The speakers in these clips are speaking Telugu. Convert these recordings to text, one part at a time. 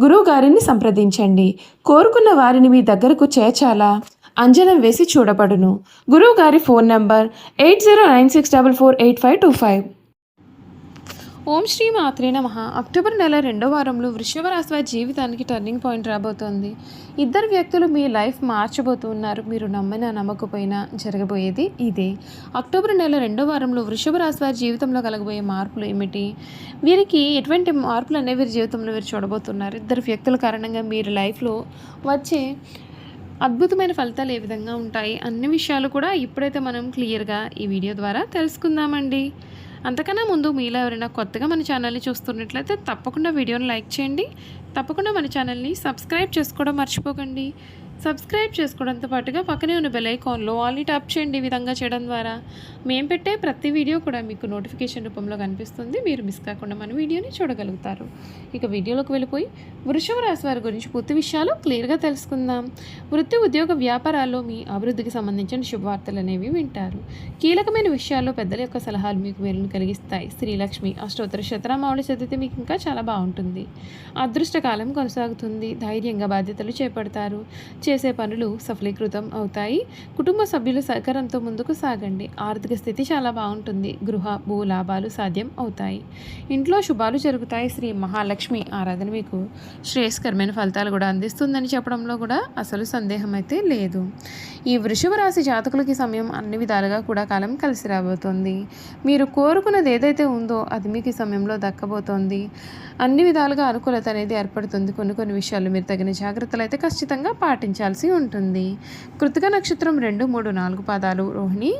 గురువు గారిని సంప్రదించండి. కోరుకున్న వారిని మీ దగ్గరకు చేర్చాలా? అంజనం వేసి చూడబడును. గురువు గారి phone number eight zero nine six double four eight five two five. ఓం శ్రీ మాత్రే నమ. అక్టోబర్ నెల రెండో వారంలో వృషభ రాశి వారి జీవితానికి టర్నింగ్ పాయింట్ రాబోతోంది. ఇద్దరు వ్యక్తులు మీ లైఫ్ మార్చబోతున్నారు. మీరు నమ్మినా నమ్మకపోయినా జరగబోయేది ఇదే. అక్టోబర్ నెల రెండో వారంలో వృషభ రాశి వారి జీవితంలో కలగబోయే మార్పులు ఏమిటి? వీరికి ఎటువంటి మార్పులు అనేవి వీరి జీవితంలో వీరు చూడబోతున్నారు. ఇద్దరు వ్యక్తుల కారణంగా మీరు లైఫ్లో వచ్చే అద్భుతమైన ఫలితాలు ఏ విధంగా ఉంటాయి అన్ని విషయాలు కూడా ఇప్పుడైతే మనం క్లియర్గా ఈ వీడియో ద్వారా తెలుసుకుందామండి. అంతకన్నా ముందు మీలో ఎవరైనా కొత్తగా మన ఛానల్ని చూస్తున్నట్లయితే తప్పకుండా వీడియోని లైక్ చేయండి. తప్పకుండా మన ఛానల్ని సబ్స్క్రైబ్ చేసుకోవడం మర్చిపోకండి. సబ్స్క్రైబ్ చేసుకోవడంతో పాటుగా పక్కనే ఉన్న బెల్ ఐకాన్లో ఆల్ని ట్యాప్ చేయండి ఈ విధంగా చేయడం ద్వారా. మేము పెట్టే ప్రతి వీడియో కూడా మీకు నోటిఫికేషన్ రూపంలో కనిపిస్తుంది. మీరు మిస్ కాకుండా మన వీడియోని చూడగలుగుతారు. ఇక వీడియోలోకి వెళ్ళిపోయి వృషభ రాశి వారి గురించి పూర్తి విషయాలు క్లియర్గా తెలుసుకుందాం. వృత్తి ఉద్యోగ వ్యాపారాల్లో మీ అభివృద్ధికి సంబంధించిన శుభవార్తలు అనేవి వింటారు. కీలకమైన విషయాల్లో పెద్దల యొక్క సలహాలు మీకు మేలును కలిగిస్తాయి. శ్రీలక్ష్మి అష్టోత్తర శతనామావళి చదివితే మీకు ఇంకా చాలా బాగుంటుంది. అదృష్టకాలం కొనసాగుతుంది. ధైర్యంగా బాధ్యతలు చేపడతారు. చేసే పనులు సఫలీకృతం అవుతాయి. కుటుంబ సభ్యుల సహకారంతో ముందుకు సాగండి. ఆర్థిక స్థితి చాలా బాగుంటుంది. గృహ భూ లాభాలు సాధ్యం అవుతాయి. ఇంట్లో శుభాలు జరుగుతాయి. శ్రీ మహాలక్ష్మి ఆరాధన మీకు శ్రేయస్కరమైన ఫలితాలు కూడా అందిస్తుందని చెప్పడంలో కూడా అసలు సందేహం అయితే లేదు. ఈ వృషభ రాశి జాతకులకి సమయం అన్ని విధాలుగా కూడా కాలం కలిసి రాబోతోంది. మీరు కోరుకున్నది ఏదైతే ఉందో అది మీకు ఈ సమయంలో దక్కబోతోంది. అన్ని విధాలుగా అనుకూలత అనేది ఏర్పడుతుంది. కొన్ని కొన్ని విషయాలు మీరు తగిన జాగ్రత్తలు అయితే ఖచ్చితంగా గమనించాల్సి ఉంటుంది. కృతిక నక్షత్రం రెండు మూడు నాలుగు పాదాలు. రోహిణి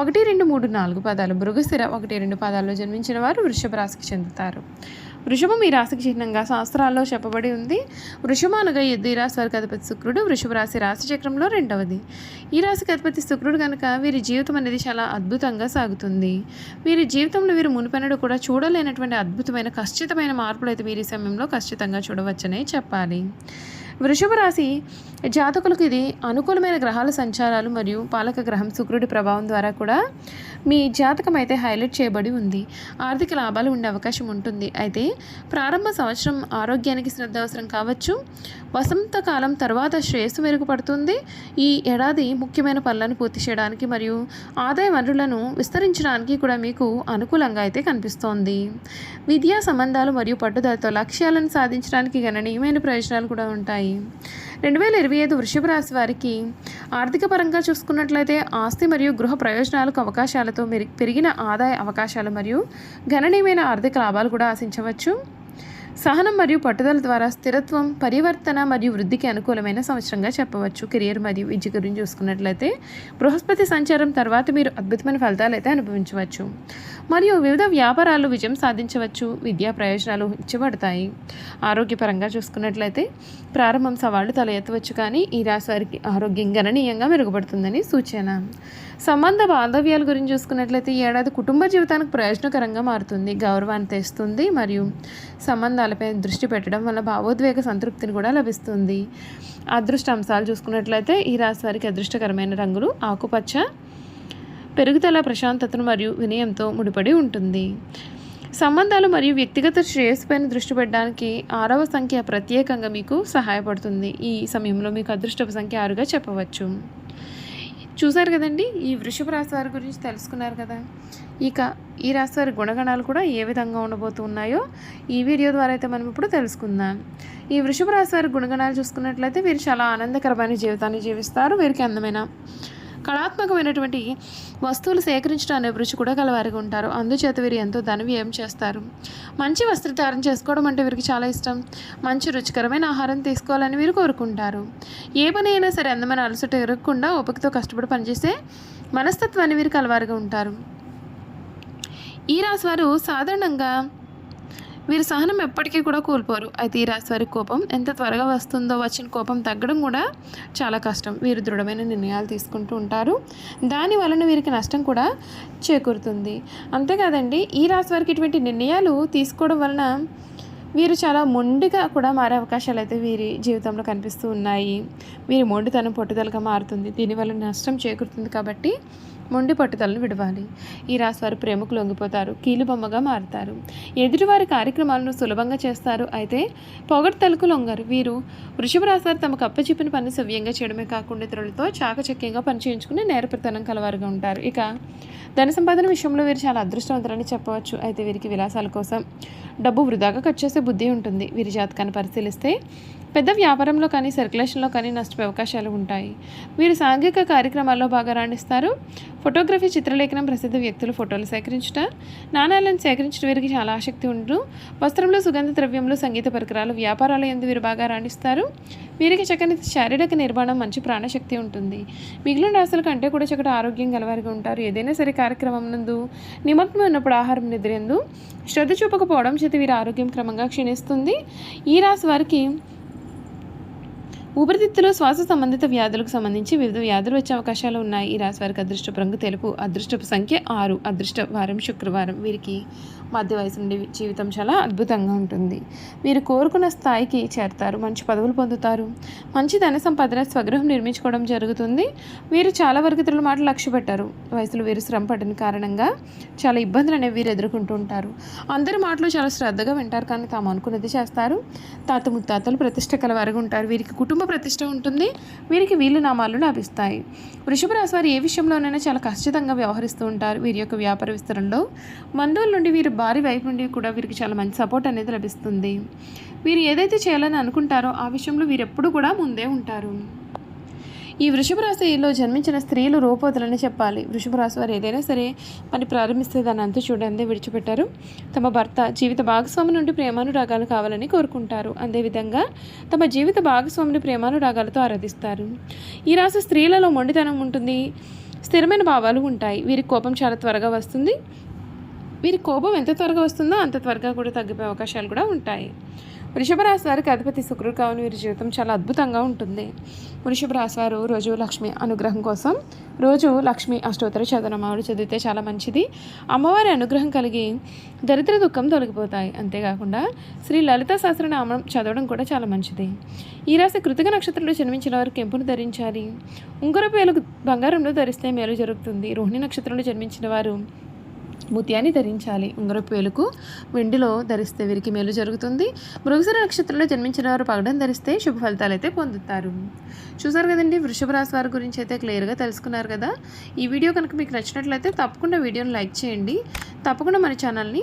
ఒకటి రెండు మూడు నాలుగు పాదాలు. మృగశిర ఒకటి రెండు పాదాల్లో జన్మించిన వారు వృషభ రాశికి చెందుతారు. వృషభం ఈ రాశికి చిహ్నంగా శాస్త్రాల్లో చెప్పబడి ఉంది. వృషభం అనగా ఎద్దు ఈ రాశి వారికి అధిపతి శుక్రుడు. వృషభ రాశి రాశి చక్రంలో రెండవది. ఈ రాశికి అధిపతి శుక్రుడు కనుక వీరి జీవితం అనేది చాలా అద్భుతంగా సాగుతుంది. వీరి జీవితంలో వీరు మునిపెనడు కూడా చూడలేనటువంటి అద్భుతమైన ఖచ్చితమైన మార్పులు అయితే వీరి సమయంలో ఖచ్చితంగా చూడవచ్చనే చెప్పాలి. వృషభ రాశి జాతకులకు ఇది అనుకూలమైన గ్రహాల సంచారాలు మరియు పాలక గ్రహం శుక్రుడి ప్రభావం ద్వారా కూడా మీ జాతకం అయితే హైలైట్ చేయబడి ఉంది. ఆర్థిక లాభాలు ఉండే అవకాశం ఉంటుంది. అయితే ప్రారంభ సంవత్సరం ఆరోగ్యానికి శ్రద్ధ అవసరం కావచ్చు. వసంతకాలం తర్వాత శ్రేయస్సు మెరుగుపడుతుంది. ఈ ఏడాది ముఖ్యమైన పనులను పూర్తి చేయడానికి మరియు ఆదాయ వనరులను విస్తరించడానికి కూడా మీకు అనుకూలంగా అయితే కనిపిస్తోంది. విద్యా సంబంధాలు మరియు పట్టుదలతో లక్ష్యాలను సాధించడానికి గణనీయమైన ప్రయోజనాలు కూడా ఉంటాయి. రెండు వేల ఇరవై ఐదు వృషభ రాశి వారికి ఆర్థిక పరంగా చూసుకున్నట్లయితే ఆస్తి మరియు గృహ ప్రయోజనాలకు అవకాశాలతో మెరి పెరిగిన ఆదాయ అవకాశాలు మరియు గణనీయమైన ఆర్థిక లాభాలు కూడా ఆశించవచ్చు. సహనం మరియు పట్టుదల ద్వారా స్థిరత్వం పరివర్తన మరియు వృద్ధికి అనుకూలమైన సంవత్సరంగా చెప్పవచ్చు. కెరియర్ మరియు విద్య గురించి చూసుకున్నట్లయితే బృహస్పతి సంచారం తర్వాత మీరు అద్భుతమైన ఫలితాలు అయితే అనుభవించవచ్చు. మరియు వివిధ వ్యాపారాలు విజయం సాధించవచ్చు. విద్యా ప్రయోజనాలు ఇచ్చబడతాయి ఆరోగ్యపరంగా చూసుకున్నట్లయితే ప్రారంభం సవాళ్ళు తల ఎత్తవచ్చు కానీ ఈ రాశి వారికి ఆరోగ్యం గణనీయంగా మెరుగుపడుతుందని సూచన. సంబంధ బాంధవ్యాల గురించి చూసుకున్నట్లయితే ఈ ఏడాది కుటుంబ జీవితానికి ప్రయోజనకరంగా మారుతుంది. గౌరవాన్ని తెస్తుంది. మరియు అంశాలపై దృష్టి పెట్టడం వల్ల భావోద్వేగ సంతృప్తిని కూడా లభిస్తుంది. అదృష్ట అంశాలు చూసుకున్నట్లయితే ఈ రాశి వారికి అదృష్టకరమైన రంగులు ఆకుపచ్చ పెరుగుదల ప్రశాంతతను మరియు వినయంతో ముడిపడి ఉంటుంది. సంబంధాలు మరియు వ్యక్తిగత శ్రేయస్సుపైన దృష్టి పెట్టడానికి ఆరవ సంఖ్య ప్రత్యేకంగా మీకు సహాయపడుతుంది. ఈ సమయంలో మీకు అదృష్టపు సంఖ్య ఆరుగా చెప్పవచ్చు. చూసారు కదండి ఈ వృషభ రాశి వారి గురించి తెలుసుకున్నారు కదా. ఇక ఈ రాశి వారి గుణగణాలు కూడా ఏ విధంగా ఉండబోతున్నాయో ఈ వీడియో ద్వారా అయితే మనం ఇప్పుడు తెలుసుకుందాం. ఈ వృషభ రాశి వారి గుణగణాలు చూసుకున్నట్లయితే వీరు చాలా ఆనందకరమైన జీవితాన్ని జీవిస్తారు వీరికి అందమైన కళాత్మకమైనటువంటి వస్తువులు సేకరించడం అనే రుచి కూడా గలవారిగా ఉంటారు. అందుచేత వీరు ఎంతో ధన వ్యయం చేస్తారు. మంచి వస్త్రధారణ చేసుకోవడం అంటే వీరికి చాలా ఇష్టం. మంచి రుచికరమైన ఆహారం తీసుకోవాలని వీరు కోరుకుంటారు. ఏ పని అయినా సరే అందమైన అలసట ఎరగకుండా ఓపికతో కష్టపడి పనిచేసే మనస్తత్వాన్ని వీరు కలవారుగా ఉంటారు. ఈ రాశి వారు సాధారణంగా వీరి సహనం ఎప్పటికీ కూడా కోల్పోరు. అయితే ఈ రాశి వారి కోపం ఎంత త్వరగా వస్తుందో వచ్చిన కోపం తగ్గడం కూడా చాలా కష్టం. వీరు దృఢమైన నిర్ణయాలు తీసుకుంటూ ఉంటారు. దాని వలన వీరికి నష్టం కూడా చేకూరుతుంది. అంతేకాదండి ఈ రాశి వారికి ఇటువంటి నిర్ణయాలు తీసుకోవడం వలన వీరు చాలా మొండిగా కూడా మారే అవకాశాలు అయితే వీరి జీవితంలో కనిపిస్తూ ఉన్నాయి. వీరి మొండితనం పట్టుదలగా మారుతుంది. దీనివల్ల నష్టం చేకూరుతుంది కాబట్టి మొండి పట్టుదలను విడవాలి. ఈ రాశివారు ప్రేమకు లొంగిపోతారు. కీలుబొమ్మగా మారుతారు. ఎదుటివారి కార్యక్రమాలను సులభంగా చేస్తారు. అయితే పొగడ్తలకు లొంగరు. వీరు వృషభ రాశివారు తమ తమకు అప్పచెప్పిన పని సవ్యంగా చేయడమే కాకుండా ఇతరులతో చాకచక్యంగా పనిచేయించుకుని నేరప్రతనం కలవారుగా ఉంటారు. ఇక ధన సంపాదన విషయంలో వీరు చాలా అదృష్టవంతులని చెప్పవచ్చు. అయితే వీరికి విలాసాల కోసం డబ్బు వృధాగా ఖర్చు చేసే బుద్ధి ఉంటుంది వీరి జాతకాన్ని పరిశీలిస్తే. పెద్ద వ్యాపారంలో కానీ సర్క్యులేషన్లో కానీ నష్టపోయే అవకాశాలు ఉంటాయి. వీరు సాంఘిక కార్యక్రమాల్లో బాగా రాణిస్తారు. ఫోటోగ్రఫీ చిత్రలేఖనం ప్రసిద్ధ వ్యక్తులు ఫోటోలు సేకరించుట. నాణాలను సేకరించడం వీరికి చాలా ఆసక్తి ఉండు వస్త్రంలో సుగంధ ద్రవ్యంలో సంగీత పరికరాలు వ్యాపారాల ఎందు వీరు బాగా రాణిస్తారు. వీరికి చక్కని శారీరక నిర్మాణం మంచి ప్రాణశక్తి ఉంటుంది. మిగిలిన రాశుల కంటే కూడా చక్కటి ఆరోగ్యం గలవారిగా ఉంటారు. ఏదైనా సరే కార్యక్రమం నందు నిమగ్నం ఉన్నప్పుడు ఆహారం నిద్రేందు. శ్రద్ధ చూపకపోవడం చేత వీరి ఆరోగ్యం క్రమంగా క్షీణిస్తుంది ఈ రాశి వారికి ఊపిరితిత్తులో శ్వాస సంబంధిత వ్యాధులకు సంబంధించి వివిధ వ్యాధులు వచ్చే అవకాశాలు ఉన్నాయి. ఈ రాశి వారికి అదృష్టపు రంగు తెలుపు అదృష్టపు సంఖ్య ఆరు అదృష్ట వారం శుక్రవారం. వీరికి మధ్య వయసు నుండి జీవితం చాలా అద్భుతంగా ఉంటుంది. వీరు కోరుకున్న స్థాయికి చేరతారు మంచి పదవులు పొందుతారు. మంచి ధన సంపాదన స్వగృహం నిర్మించుకోవడం జరుగుతుంది. వీరు చాలా వరకు ఇతరుల మాటలు లక్ష్య పెట్టారు. వయసులో వీరు శ్రమ పడిన కారణంగా చాలా ఇబ్బందులు అనేవి వీరు ఎదుర్కొంటూ ఉంటారు. అందరి మాటలు చాలా శ్రద్ధగా వింటారు కానీ తాము అనుకున్నది చేస్తారు. తాత ముత్తాతలు ప్రతిష్ట కలవారుగా ఉంటారు. వీరికి కుటుంబ ప్రతిష్ట ఉంటుంది. వీరికి వీళ్ళు నామాలు లభిస్తాయి. వృషభ రాశి వారు ఏ విషయంలోనైనా చాలా ఖచ్చితంగా వ్యవహరిస్తూ ఉంటారు. వీరి యొక్క వ్యాపార విస్తరణలో బంధువుల నుండి వీరి భారీ వైపు నుండి కూడా వీరికి చాలా మంచి సపోర్ట్ అనేది లభిస్తుంది. వీరు ఏదైతే చేయాలని అనుకుంటారో ఆ విషయంలో వీరు ఎప్పుడు కూడా ముందే ఉంటారు. ఈ వృషభ రాశిలో జన్మించిన స్త్రీలు రూపవతులని చెప్పాలి. వృషభ రాశి వారు ఏదైనా సరే పని ప్రారంభిస్తే దాన్ని అంతు చూడండి విడిచిపెట్టారు. తమ భర్త జీవిత భాగస్వామి నుండి ప్రేమానురాగాలు కావాలని కోరుకుంటారు. అదేవిధంగా తమ జీవిత భాగస్వామిని ప్రేమానురాగాలతో ఆరాధిస్తారు. ఈ రాశి స్త్రీలలో మొండితనం ఉంటుంది. స్థిరమైన భావాలు ఉంటాయి. వీరి కోపం చాలా త్వరగా వస్తుంది. వీరి కోపం ఎంత త్వరగా వస్తుందో అంత త్వరగా కూడా తగ్గిపోయే అవకాశాలు కూడా ఉంటాయి. వృషభ రాశి వారికి అధిపతి శుక్రుడు కావున వీరి జీవితం చాలా అద్భుతంగా ఉంటుంది. వృషభ రాశి వారు రోజు లక్ష్మి అనుగ్రహం కోసం రోజు లక్ష్మి అష్టోత్తర చదనమావులు చదివితే చాలా మంచిది. అమ్మవారి అనుగ్రహం కలిగి దరిద్ర దుఃఖం తొలగిపోతాయి. అంతేకాకుండా శ్రీ లలిత సహస్రనామం చదవడం కూడా చాలా మంచిది. ఈ రాశి కృతిక నక్షత్రంలో జన్మించిన వారు కెంపును ధరించాలి. ఉంగరపు వేలు బంగారంలో ధరిస్తే మేలు జరుగుతుంది. రోహిణి నక్షత్రంలో జన్మించిన వారు ముత్యాన్ని ధరించాలి. ఉంగరపు వేలుకు వెండిలో ధరిస్తే వీరికి మేలు జరుగుతుంది. మృగశిర నక్షత్రంలో జన్మించిన వారు పగడం ధరిస్తే శుభ ఫలితాలు అయితే పొందుతారు. చూసారు కదండి వృషభ రాశి వారి గురించి అయితే క్లియర్గా తెలుసుకున్నారు కదా. ఈ వీడియో కనుక మీకు నచ్చినట్లయితే తప్పకుండా వీడియోని లైక్ చేయండి. తప్పకుండా మన ఛానల్ని